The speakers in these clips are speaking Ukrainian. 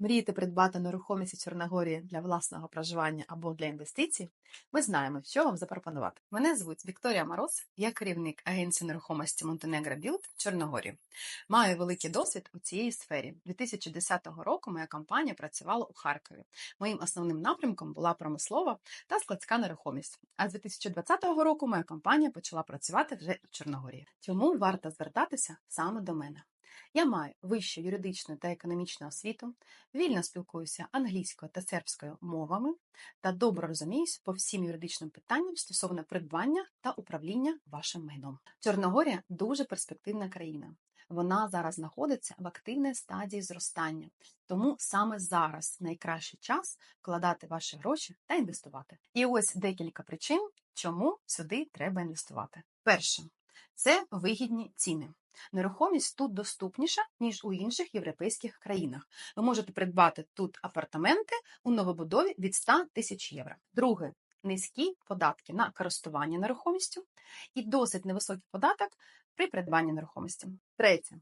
Мрієте придбати нерухомість у Чорногорії для власного проживання або для інвестицій? Ми знаємо, що вам запропонувати. Мене звуть Вікторія Мороз, я керівник агенції нерухомості Монтенегро Білд в Чорногорії. Маю великий досвід у цій сфері. 2010 року моя компанія працювала у Харкові. Моїм основним напрямком була промислова та складська нерухомість. А з 2020 року моя компанія почала працювати вже в Чорногорії. Тому варто звертатися саме до мене. Я маю вищу юридичну та економічну освіту, вільно спілкуюся англійською та сербською мовами та добре розуміюсь по всім юридичним питанням стосовно придбання та управління вашим майном. Чорногорія дуже перспективна країна. Вона зараз знаходиться в активній стадії зростання, тому саме зараз найкращий час вкладати ваші гроші та інвестувати. І ось декілька причин, чому сюди треба інвестувати. Перше це вигідні ціни. Нерухомість тут доступніша, ніж у інших європейських країнах. Ви можете придбати тут апартаменти у новобудові від 100 тисяч євро. Друге низькі податки на користування нерухомістю і досить невисокий податок при придбанні нерухомості. Третє.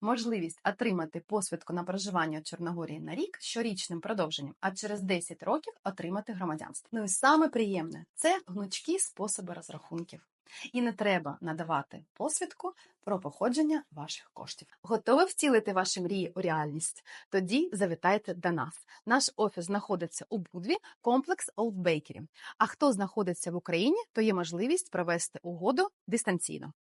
Можливість отримати посвідку на проживання у Чорногорії на рік щорічним продовженням, а через 10 років отримати громадянство. Ну і саме приємне це гнучкі способи розрахунків. І не треба надавати посвідку про походження ваших коштів. Готові втілити ваші мрії у реальність? Тоді завітайте до нас. Наш офіс знаходиться у Будві, комплекс Bakery. А хто знаходиться в Україні, то є можливість провести угоду дистанційно.